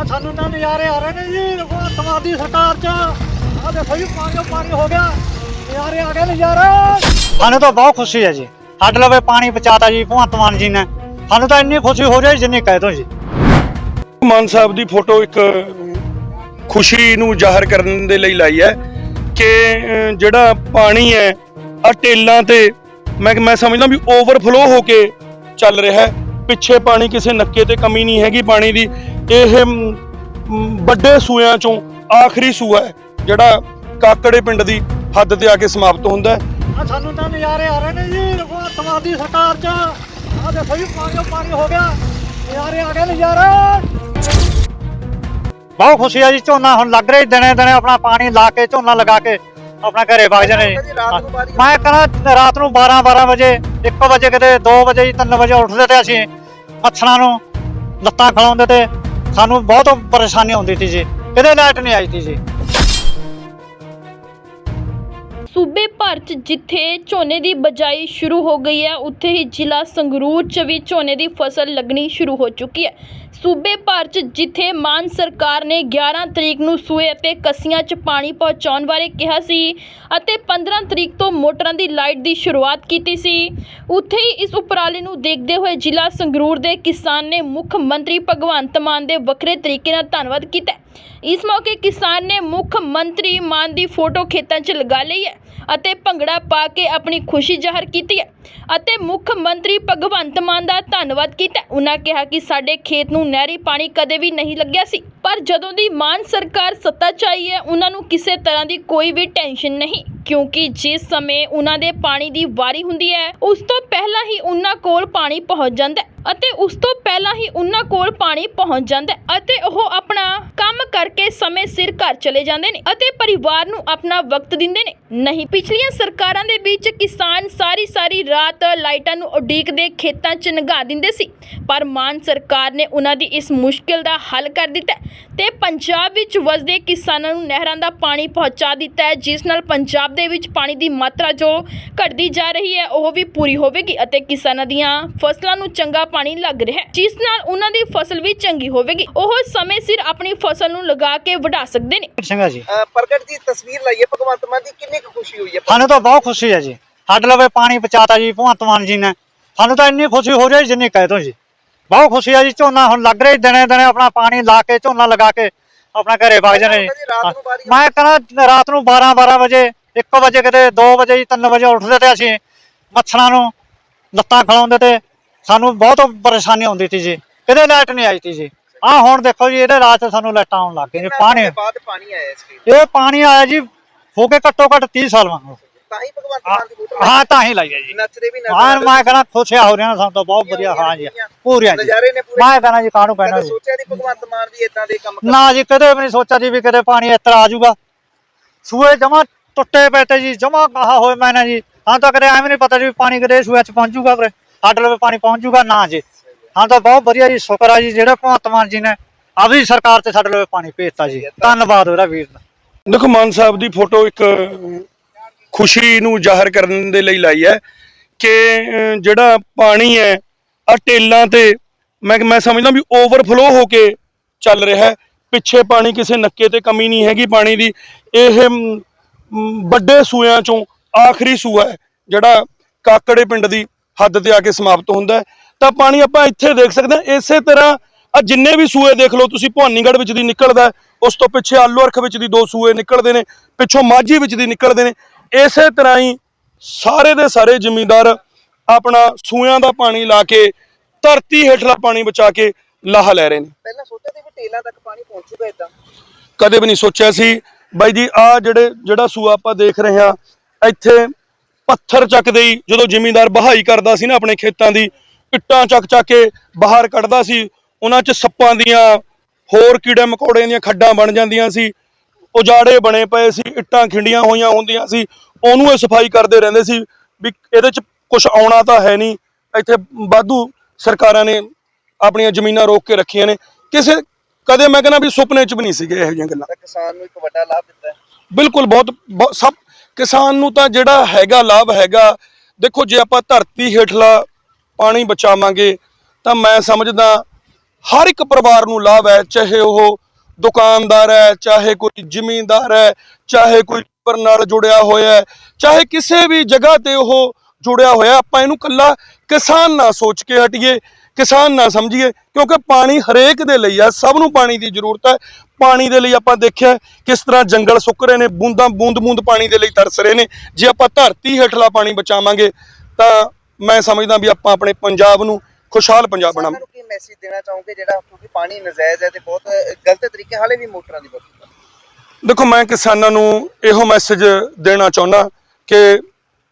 ਆ ਸਾਨੂੰ ਤਾਂ ਨਜ਼ਾਰੇ ਆ ਰਹੇ ਨੇ ਜੀ ਭਗਵੰਤ ਦੀ ਸਰਕਾਰ ਚ। ਆ ਦੇਖੋ ਜੀ ਪਾਣੀ ਓ ਪਾਣੀ ਹੋ ਗਿਆ। ਨਜ਼ਾਰੇ ਆ ਗਏ ਨਜ਼ਾਰੇ। ਸਾਨੂੰ ਤਾਂ ਬਹੁਤ ਖੁਸ਼ੀ ਹੈ ਜੀ। ਸਾਡੇ ਲਵੇ ਪਾਣੀ ਬਚਾਤਾ ਜੀ ਭਗਵੰਤ ਮਾਨ ਜੀ ਨੇ। ਸਾਨੂੰ ਤਾਂ ਇੰਨੀ ਖੁਸ਼ੀ ਹੋ ਰਹੀ ਜਿੰਨੀ ਕਹਿ ਦੋ ਜੀ। ਮਾਨ ਸਾਹਿਬ ਦੀ ਫੋਟੋ ਇੱਕ ਖੁਸ਼ੀ ਨੂੰ ਜ਼ਾਹਰ ਕਰਨ ਦੇ ਲਈ ਲਾਈ ਹੈ ਕਿ ਅਹ, ਜਿਹੜਾ ਪਾਣੀ ਹੈ ਆ ਟੇਲਾਂ ਤੇ ਮੈਂ ਮੈਂ ਸਮਝਦਾ ਵੀ ਓਵਰਫਲੋ ਹੋ ਕੇ ਚੱਲ ਰਿਹਾ ਹੈ। ਪਿੱਛੇ ਪਾਣੀ ਕਿਸੇ ਨੱਕੇ ਤੇ ਕਮੀ ਨਹੀਂ ਹੈਗੀ ਪਾਣੀ ਦੀ ਇਹ ਵੱਡੇ ਸੂਆਂ ਚੋਂ ਆਖਰੀ ਸੂਆ ਹੈ ਜਿਹੜਾ ਕਾਕੜੇ ਪਿੰਡ ਦੀ ਹੱਦ ਤੇ ਆ ਕੇ ਸਮਾਪਤ ਹੁੰਦਾ ਹੈ। ਆ ਸਾਨੂੰ ਤਾਂ ਨਜ਼ਾਰੇ ਆ ਰਹੇ ਨੇ ਜੀ ਭਗਵੰਤ ਦੀ ਸਰਕਾਰ ਚ ਆ ਦੇਖੋ ਜੀ ਪਾਣੀ ਪਾਣੀ ਹੋ ਗਿਆ। ਨਜ਼ਾਰੇ ਆ ਗਏ ਨਜ਼ਾਰੇ। ਬਹੁਤ ਖੁਸ਼ੀ ਹੈ ਜੀ ਝੋਨਾ ਹੁਣ ਲੱਗ ਰਿਹਾ ਦਿਨੇ ਦਿਨੇ ਆਪਣਾ ਪਾਣੀ ਲਾ ਕੇ ਝੋਨਾ ਲਗਾ ਕੇ ਆਪਣਾ ਘਰੇ ਵਗ ਜਾਣੇ ਜੀ। ਮੈਂ ਕਹਿੰਦਾ ਰਾਤ ਨੂੰ 12 12 ਵਜੇ 1 ਵਜੇ ਕਿਤੇ 2 ਵਜੇ ਜੀ 3 ਵਜੇ ਉੱਠਦੇ ਤੇ ਅਸੀਂ ਮੱਛਰਾਂ ਨੂੰ ਲੱਤਾਂ ਖਿਲਾਉਂਦੇ ਤੇ ਸਾਨੂੰ ਬਹੁਤ ਪਰੇਸ਼ਾਨੀ ਹੁੰਦੀ ਸੀ ਜੀ। ਇਹਦੇ ਲਾਈਟ ਨਹੀਂ ਆਈ ਸੀ ਜੀ। ਸੂਬੇ ਭਰ 'ਚ ਜਿੱਥੇ ਝੋਨੇ ਦੀ ਬਜਾਈ ਸ਼ੁਰੂ ਹੋ ਗਈ ਹੈ, ਉੱਥੇ ਹੀ ਜ਼ਿਲ੍ਹਾ ਸੰਗਰੂਰ 'ਚ ਵੀ ਝੋਨੇ ਦੀ ਫਸਲ ਲੱਗਣੀ ਸ਼ੁਰੂ ਹੋ ਚੁੱਕੀ ਹੈ। ਸੂਬੇ ਭਰ 'ਚ ਜਿੱਥੇ ਮਾਨ ਸਰਕਾਰ ਨੇ 11 ਤਰੀਕ ਨੂੰ ਸੂਏ ਅਤੇ ਕੱਸੀਆਂ 'ਚ ਪਾਣੀ ਪਹੁੰਚਾਉਣ ਬਾਰੇ ਕਿਹਾ ਸੀ ਅਤੇ 15 ਤਰੀਕ ਤੋਂ ਮੋਟਰਾਂ ਦੀ ਲਾਈਟ ਦੀ ਸ਼ੁਰੂਆਤ ਕੀਤੀ ਸੀ। ਉੱਥੇ ਹੀ ਇਸ ਉਪਰਾਲੇ ਨੂੰ ਦੇਖਦੇ ਹੋਏ ਜ਼ਿਲ੍ਹਾ ਸੰਗਰੂਰ ਦੇ ਕਿਸਾਨ ਨੇ ਮੁੱਖ ਮੰਤਰੀ ਭਗਵੰਤ ਮਾਨ ਦੇ ਵੱਖਰੇ ਤਰੀਕੇ ਨਾਲ ਧੰਨਵਾਦ ਕੀਤਾ। ਇਸ ਮੌਕੇ ਕਿਸਾਨ ਨੇ ਮੁੱਖ ਮੰਤਰੀ ਮਾਨ ਦੀ ਫੋਟੋ ਖੇਤਾਂ 'ਚ ਲਗਾ ਲਈ ਹੈ। ਅਤੇ ਭੰਗੜਾ ਪਾ ਕੇ ਆਪਣੀ ਖੁਸ਼ੀ ਜ਼ਾਹਰ ਕੀਤੀ ਹੈ। ਅਤੇ ਮੁੱਖ ਮੰਤਰੀ ਭਗਵੰਤ ਮਾਨ ਦਾ ਧੰਨਵਾਦ ਕੀਤਾ ਉਨ੍ਹਾਂ ਕਿਹਾ ਕਿ ਸਾਡੇ ਖੇਤ ਨੂੰ ਨਹਿਰੀ ਪਾਣੀ ਕਦੇ ਵੀ ਨਹੀਂ ਲੱਗਿਆ ਸੀ। ਪਰ ਜਦੋਂ ਦੀ ਮਾਨ ਸਰਕਾਰ ਸੱਤਾ 'ਚ ਆਈ ਹੈ ਉਹਨਾਂ ਨੂੰ ਕਿਸੇ ਤਰ੍ਹਾਂ ਦੀ ਕੋਈ ਵੀ ਟੈਨਸ਼ਨ ਨਹੀਂ, ਕਿਉਂਕਿ ਜਿਸ ਸਮੇਂ ਉਹਨਾਂ ਦੇ ਪਾਣੀ ਦੀ ਵਾਰੀ ਹੁੰਦੀ ਹੈ, ਉਸ ਤੋਂ ਪਹਿਲਾਂ ਹੀ ਉਹਨਾਂ ਕੋਲ ਪਾਣੀ ਪਹੁੰਚ ਜਾਂਦਾ ਹੈ ਅਤੇ ਉਸ ਤੋਂ ਪਹਿਲਾਂ ਹੀ ਉਨ੍ਹਾਂ ਕੋਲ ਪਾਣੀ ਪਹੁੰਚ ਜਾਂਦਾ ਹੈ ਅਤੇ ਉਹ ਆਪਣਾ ਕੰਮ ਕਰਕੇ ਸਮੇਂ ਸਿਰ ਘਰ ਚਲੇ ਜਾਂਦੇ ਨੇ ਅਤੇ ਪਰਿਵਾਰ ਨੂੰ ਆਪਣਾ ਵਕਤ ਦਿੰਦੇ ਨੇ। ਨਹੀਂ, ਪਿਛਲੀਆਂ ਸਰਕਾਰਾਂ ਦੇ ਵਿੱਚ ਕਿਸਾਨ ਸਾਰੀ ਸਾਰੀ ਰਾਤ ਲਾਈਟਾਂ ਨੂੰ ਉਡੀਕਦੇ, ਖੇਤਾਂ 'ਚ ਨਗਾ ਦਿੰਦੇ ਸੀ। ਪਰ ਮਾਨ ਸਰਕਾਰ ਨੇ ਉਹਨਾਂ ਦੀ ਇਸ ਮੁਸ਼ਕਿਲ ਦਾ ਹੱਲ ਕਰ ਦਿੱਤਾ ਹੈ ਤੇ ਪੰਜਾਬ ਵਿੱਚ ਵਸਦੇ ਕਿਸਾਨਾਂ ਨੂੰ ਨਹਿਰਾਂ ਦਾ ਪਾਣੀ ਪਹੁੰਚਾ ਦਿੱਤਾ ਹੈ, ਜਿਸ ਨਾਲ ਪੰਜਾਬ ਦੇ ਵਿੱਚ ਪਾਣੀ ਦੀ ਮਾਤਰਾ ਜੋ ਘਟਦੀ ਜਾ ਰਹੀ ਹੈ, ਉਹ ਵੀ ਪੂਰੀ ਹੋਵੇਗੀ ਅਤੇ ਕਿਸਾਨਾਂ ਦੀਆਂ ਫਸਲਾਂ ਨੂੰ ਚੰਗਾ ਪਾਣੀ ਲੱਗ ਰਿਹਾ ਹੈ, ਜਿਸ ਨਾਲ ਉਹਨਾਂ ਦੀ ਫਸਲ ਵੀ ਚੰਗੀ ਹੋਵੇਗੀ। ਉਹ ਸਮੇਂ ਸਿਰ ਆਪਣੀ ਫਸਲ ਨੂੰ ਲਗਾ ਕੇ ਵਢਾ ਸਕਦੇ ਨੇ। ਸਿੰਘਾ ਜੀ। ਅਹ ਪ੍ਰਗਟ ਦੀ ਤਸਵੀਰ ਲਾਈ ਹੈ ਭਗਵੰਤ ਮਾਨ ਦੀ ਕਿੰਨੀ ਕੁ ਖੁਸ਼ੀ ਹੋਈ ਹੈ? ਸਾਨੂੰ ਤਾਂ ਬਹੁਤ ਖੁਸ਼ੀ ਹੈ ਜੀ। ਸਾਡੇ ਲਵੇ ਪਾਣੀ ਬਚਾਤਾ ਜੀ ਭਗਵੰਤ ਮਾਨ ਜੀ ਨੇ। ਸਾਨੂੰ ਤਾਂ ਇੰਨੀ ਖੁਸ਼ੀ ਹੋ ਰਹੀ ਜਿੰਨੀ ਕਹਿ ਦੋ ਜੀ। ਬਹੁਤ ਖੁਸ਼ੀ ਹੈ ਜੀ ਝੋਨਾ ਹੁਣ ਲੱਗ ਰਿਹਾ ਦਿਨੇ ਦਿਨੇ ਆਪਣਾ ਪਾਣੀ ਲਾ ਕੇ ਝੋਨਾ ਲਗਾ ਕੇ ਆਪਣਾ ਘਰੇ ਵਗ ਜਾਣੇ ਜੀ। ਰਾਤ ਨੂੰ ਬਾਰੀ ਮੈਂ ਕਹਿੰਦਾ ਰਾਤ ਨੂੰ 12 12 ਵਜੇ 1 ਵਜੇ ਕਿਤੇ 2 ਵਜੇ ਜੀ 3 ਵਜੇ ਉੱਠਦੇ ਤੇ ਅਸੀਂ ਮੱਛਰਾਂ ਨੂੰ ਲੱਤਾਂ ਖਿਲਾਉਂਦੇ ਤੇ ਸਾਨੂੰ ਬਹੁਤ ਪਰੇਸ਼ਾਨੀ ਹੁੰਦੀ ਸੀ ਜੀ। ਕਿਤੇ ਲਾਈਟ ਨਹੀਂ ਆਈ ਸੀ ਜੀ। ਆਹ ਹੁਣ ਦੇਖੋ ਜੀ ਇਹਦੇ ਰਾਤ ਸਾਨੂੰ ਲਾਈਟਾਂ ਆਉਣ ਲੱਗ ਗਈਆਂ ਜੀ ਪਾਣੀ ਬਾਅਦ ਪਾਣੀ ਆਇਆ ਇਸ ਇਹ ਪਾਣੀ ਆਇਆ ਜੀ ਹੋ ਕੇ ਘੱਟੋ ਘੱਟ 30 ਸਾਲ ਵਾਂਗੂ। ਤਾਂ ਹੀ ਭਗਵੰਤ ਮਾਨ ਦੀ ਫੋਟੋ ਹਾਂ ਤਾਂ ਹੀ ਲਾਈ ਹੈ ਜੀ। ਨੱਚਦੇ ਵੀ ਹਾਂ ਮੈਂ ਕਹਿੰਦਾ ਖੁਸ਼ਿਆ ਹੋ ਰਿਹਾ ਸਾਨੂੰ ਤਾਂ ਬਹੁਤ ਵਧੀਆ ਹਾਂ ਜੀ ਪੂਰੀਆਂ ਜੀ। ਨਜ਼ਾਰੇ ਨੇ ਪੂਰੇ। ਮੈਂ ਕਹਿੰਦਾ ਜੀ ਕਾਹਨੂੰ ਕਹਿਣਾ ਜੀ। ਸੋਚਿਆ ਨਹੀਂ ਭਗਵੰਤ ਮਾਨ ਵੀ ਇਦਾਂ ਦੇ ਕੰਮ ਨਾ ਜੀ ਕਦੇ ਵੀ ਨਹੀਂ ਸੋਚਿਆ ਜੀ ਵੀ ਕਦੇ ਪਾਣੀ ਇਸ ਤਰ੍ਹਾਂ ਆ ਜਾਊਗਾ। ਸੂਏ ਜਮਾ ਟੁੱਟੇ ਪਏ ਤੇ ਜੀ ਜਮਾ ਕਹਾ ਹੋਏ ਮੈਨੇ ਜੀ। ਹਾਂ ਤਾਂ ਕਦੇ ਐਵੇਂ ਨਹੀਂ ਪਤਾ ਜੀ ਪਾਣੀ ਕਦੇ ਸੂਏ ਚ ਪਹੁੰਚੂਗਾ ਫਿਰ ਸਾਡੇ ਲਵੇ ਪਾਣੀ ਪਹੁੰਚੂਗਾ ਨਾ ਜੀ। ਹਾਂ ਤਾਂ ਬਹੁਤ ਵਧੀਆ ਜੀ, ਸ਼ੁਕਰ ਆ ਜੀ, ਜਿਹੜੇ ਭਗਵੰਤ ਮਾਨ ਜੀ ਨੇ ਆਪਣੀ ਸਰਕਾਰ ਤੇ ਸਾਡੇ ਲਵੇ ਪਾਣੀ ਭੇਜਤਾ ਜੀ। ਧੰਨਵਾਦ ਉਹਦਾ ਵੀਰ ਦਾ। ਦੇਖੋ, ਮਾਨ ਸਾਹਿਬ ਦੀ ਫੋਟੋ ਇੱਕ ਖੁਸ਼ੀ ਨੂੰ ਜ਼ਾਹਰ ਕਰਨ ਦੇ ਲਈ ਲਾਈ ਹੈ ਕਿ ਜਿਹੜਾ ਪਾਣੀ ਹੈ ਆ ਟੇਲਾਂ ਤੇ ਮੈਂ ਮੈਂ ਸਮਝਦਾ ਵੀ ਓਵਰਫਲੋ ਹੋ ਕੇ ਚੱਲ ਰਿਹਾ ਪਿੱਛੇ ਪਾਣੀ ਕਿਸੇ ਨੱਕੇ ਤੇ ਕਮੀ ਨਹੀਂ ਹੈਗੀ ਪਾਣੀ ਦੀ। ਇਹ ਵੱਡੇ ਸੂਆਂ ਚੋਂ ਆਖਰੀ ਸੂਆ ਹੈ, ਜਿਹੜਾ ਕਾਕੜੇ ਪਿੰਡ ਦੀ ਹੱਦ ਤੇ ਆ ਕੇ ਸਮਾਪਤ ਹੁੰਦਾ ਹੈ। ਤਾਂ ਪਾਣੀ ਆਪਾਂ ਇੱਥੇ ਦੇਖ ਸਕਦੇ ਹਾਂ। ਇਸੇ ਤਰ੍ਹਾਂ ਆ ਜਿੰਨੇ ਵੀ ਸੂਏ ਦੇਖ ਲਓ ਤੁਸੀਂ ਭਵਾਨੀਗੜ੍ਹ ਵਿੱਚ ਦੀ ਨਿਕਲਦਾ ਉਸ ਤੋਂ ਪਿੱਛੇ ਆਲੂ ਅਰਖ ਵਿੱਚ ਦੀ ਦੋ ਸੂਏ ਨਿਕਲਦੇ ਨੇ ਪਿੱਛੋਂ ਮਾਝੀ ਵਿੱਚ ਦੀ ਨਿਕਲਦੇ ਨੇ। ਇਸੇ ਤਰ੍ਹਾਂ ਹੀ ਸਾਰੇ ਦੇ ਸਾਰੇ ਜ਼ਿਮੀਂਦਾਰ ਆਪਣਾ ਸੂਆਂ ਦਾ ਪਾਣੀ ਲਾ ਕੇ ਧਰਤੀ ਹੇਠਲਾ ਪਾਣੀ ਬਚਾ ਕੇ ਲਾਹਾ ਲੈ ਰਹੇ ਨੇ। ਪਹਿਲਾਂ ਸੋਚਿਆ ਸੀ ਵੀ ਟੇਲਾਂ ਤੱਕ ਪਾਣੀ ਪਹੁੰਚੂਗਾ ਇਦਾਂ। ਕਦੇ ਵੀ ਨਹੀਂ ਸੋਚਿਆ ਸੀ। ਬਾਈ ਜੀ ਆ ਜਿਹੜੇ ਜਿਹੜਾ ਸੂਆ ਆਪਾਂ ਦੇਖ ਰਹੇ ਹਾਂ ਇੱਥੇ ਪੱਥਰ ਚੱਕਦੇ ਹੀ ਜਦੋਂ ਜ਼ਿਮੀਂਦਾਰ ਬਹਾਈ ਕਰਦਾ ਸੀ ਨਾ ਆਪਣੇ ਖੇਤਾਂ ਦੀ ਇੱਟਾਂ ਚੱਕ ਚੱਕ ਕੇ ਬਾਹਰ ਕੱਢਦਾ ਸੀ ਉਹਨਾਂ 'ਚ ਸੱਪਾਂ ਦੀਆਂ ਹੋਰ ਕੀੜੇ ਮਕੌੜਿਆਂ ਦੀਆਂ ਖੱਡਾਂ ਬਣ ਜਾਂਦੀਆਂ ਸੀ ਉਜਾੜੇ ਬਣੇ ਪਏ ਸੀ ਇੱਟਾਂ ਖਿੰਡੀਆਂ ਹੋਈਆਂ ਹੁੰਦੀਆਂ ਸੀ ਉਹਨੂੰ ਇਹ ਸਫ਼ਾਈ ਕਰਦੇ ਰਹਿੰਦੇ ਸੀ ਵੀ ਇਹਦੇ 'ਚ ਕੁਝ ਆਉਣਾ ਤਾਂ ਹੈ ਨਹੀਂ ਇੱਥੇ ਵਾਧੂ ਸਰਕਾਰਾਂ ਨੇ ਆਪਣੀਆਂ ਜ਼ਮੀਨਾਂ ਰੋਕ ਕੇ ਰੱਖੀਆਂ ਨੇ ਕਿਸੇ ਕਦੇ ਮੈਂ ਕਹਿੰਦਾ ਵੀ ਸੁਪਨੇ 'ਚ ਵੀ ਨਹੀਂ ਸੀਗੇ ਇਹੋ ਜਿਹੀਆਂ ਗੱਲਾਂ। ਕਿਸਾਨ ਨੂੰ ਇੱਕ ਵੱਡਾ ਲਾਭ ਦਿੱਤਾ ਹੈ। ਬਿਲਕੁਲ ਬਹੁਤ- ਸਭ ਕਿਸਾਨ ਨੂੰ ਤਾਂ ਜਿਹੜਾ ਹੈਗਾ ਲਾਭ ਹੈਗਾ ਦੇਖੋ ਜੇ ਆਪਾਂ ਧਰਤੀ ਹੇਠਲਾ ਪਾਣੀ ਬਚਾਵਾਂਗੇ, ਤਾਂ ਮੈਂ ਸਮਝਦਾ ਹਰ ਇੱਕ ਪਰਿਵਾਰ ਨੂੰ ਲਾਭ ਹੈ, ਚਾਹੇ ਉਹ ਦੁਕਾਨਦਾਰ ਹੈ, ਚਾਹੇ ਕੋਈ ਜ਼ਿਮੀਂਦਾਰ ਹੈ, ਚਾਹੇ ਕੋਈ ਪਰ ਨਾਲ ਜੁੜਿਆ ਹੋਇਆ ਹੈ, ਚਾਹੇ ਕਿਸੇ ਵੀ ਜਗ੍ਹਾ ਤੇ ਉਹ ਜੁੜਿਆ ਹੋਇਆ ਆਪਾਂ ਇਹਨੂੰ ਕੱਲਾ ਕਿਸਾਨ ਨਾ ਸੋਚ ਕੇ ਹਟੀਏ, ਕਿਸਾਨ ਨਾ ਸਮਝੀਏ, ਕਿਉਂਕਿ ਪਾਣੀ ਹਰੇਕ ਦੇ ਲਈ ਆ ਸਭ ਨੂੰ ਪਾਣੀ ਦੀ ਜ਼ਰੂਰਤ ਹੈ, ਪਾਣੀ ਦੇ ਲਈ ਆਪਾਂ ਦੇਖਿਆ ਕਿਸ ਤਰ੍ਹਾਂ ਜੰਗਲ ਸੁੱਕ ਰਹੇ ਨੇ, ਬੂੰਦਾਂ ਬੂੰਦ ਬੂੰਦ ਪਾਣੀ ਦੇ ਲਈ ਤਰਸ ਰਹੇ ਨੇ, ਜੇ ਆਪਾਂ ਧਰਤੀ ਹੇਠਲਾ ਪਾਣੀ ਬਚਾਵਾਂਗੇ, ਤਾਂ ਮੈਂ ਸਮਝਦਾ ਵੀ ਆਪਾਂ ਆਪਣੇ ਪੰਜਾਬ ਨੂੰ ਖੁਸ਼ਹਾਲ ਪੰਜਾਬ ਬਣਾਵਾਂਗੇ ਨੂੰ ਕੀ ਮੈਸੇਜ ਦੇਣਾ ਚਾਹੋਗੇ ਜਿਹੜਾ ਕਿਉਂਕਿ ਪਾਣੀ ਨਜਾਇਜ਼ ਹੈ ਤੇ ਬਹੁਤ ਗਲਤ ਤਰੀਕੇ ਹਾਲੇ ਵੀ ਮੋਟਰਾਂ ਦੀ ਵਰਤੋਂ। ਦੇਖੋ ਮੈਂ ਕਿਸਾਨਾਂ ਨੂੰ ਇਹੋ ਮੈਸੇਜ ਦੇਣਾ ਚਾਹੁੰਦਾ ਕਿ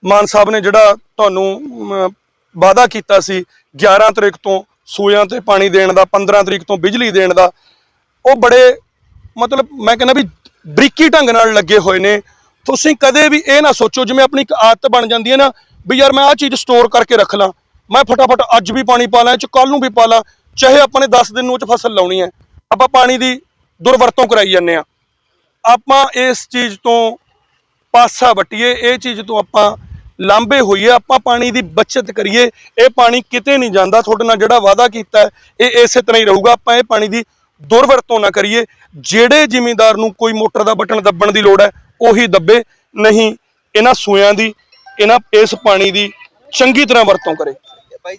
ਮਾਨ ਸਾਹਿਬ ਨੇ ਜਿਹੜਾ ਤੁਹਾਨੂੰ ਵਾਅਦਾ ਕੀਤਾ ਸੀ 11 ਤਰੀਕ ਤੋਂ ਸੂਇਆਂ ਤੇ ਪਾਣੀ ਦੇਣ ਦਾ 15 ਤਰੀਕ ਤੋਂ ਬਿਜਲੀ ਦੇਣ ਦਾ ਉਹ ਬੜੇ ਮਤਲਬ ਮੈਂ ਕਹਿੰਦਾ ਵੀ ਬਰੀਕੀ ਢੰਗ ਨਾਲ ਲੱਗੇ ਹੋਏ ਨੇ ਤੁਸੀਂ ਕਦੇ ਵੀ ਇਹ ਨਾ ਸੋਚੋ ਜਿਵੇਂ ਆਪਣੀ ਇੱਕ ਆਦਤ ਬਣ ਜਾਂਦੀ ਹੈ ਨਾ ਵੀ ਯਾਰ ਮੈਂ ਆਹ ਚੀਜ਼ ਸਟੋਰ ਕਰਕੇ ਰੱਖ ਲਾਂ। ਮੈਂ ਫਟਾਫਟ ਅੱਜ ਵੀ ਪਾਣੀ ਪਾ ਲਾਂ ਚ ਕੱਲ ਨੂੰ ਵੀ ਪਾ ਲਾਂ। ਚਾਹੇ ਆਪਾਂ ਨੇ 10 ਦਿਨ ਨੂੰ ਚ ਫਸਲ ਲਾਉਣੀ ਹੈ। ਆਪਾਂ ਪਾਣੀ ਦੀ ਦੁਰਵਰਤੋਂ ਕਰਾਈ ਜਾਂਦੇ ਆ ਆਪਾਂ ਇਸ ਚੀਜ਼ ਤੋਂ ਪਾਸਾ ਵਟੀਏ, ਇਹ ਚੀਜ਼ ਤੋਂ ਆਪਾਂ ਲਾਂਬੇ ਹੋਈਏ, ਆਪਾਂ ਪਾਣੀ ਦੀ ਬਚਤ ਕਰੀਏ। ਇਹ ਪਾਣੀ ਕਿਤੇ ਨਹੀਂ ਜਾਂਦਾ। ਤੁਹਾਡੇ ਨਾਲ ਜਿਹੜਾ ਵਾਅਦਾ ਕੀਤਾ ਇਹ ਇਸੇ ਤਰ੍ਹਾਂ ਹੀ ਰਹੂਗਾ। ਆਪਾਂ ਇਹ ਪਾਣੀ ਦੀ ਦੁਰਵਰਤੋਂ ਨਾ ਕਰੀਏ। ਜਿਹੜੇ ਜ਼ਿਮੀਂਦਾਰ ਨੂੰ ਕੋਈ ਮੋਟਰ ਦਾ ਬਟਨ ਦੱਬਣ ਦੀ ਲੋੜ ਹੈ, ਉਹੀ ਦੱਬੇ। ਨਹੀਂ, ਇਹਨਾਂ ਸੂਇਆਂ ਦੀ ਇਹਨਾਂ ਇਸ ਪਾਣੀ ਦੀ ਚੰਗੀ ਤਰ੍ਹਾਂ ਵਰਤੋਂ ਕਰੇ।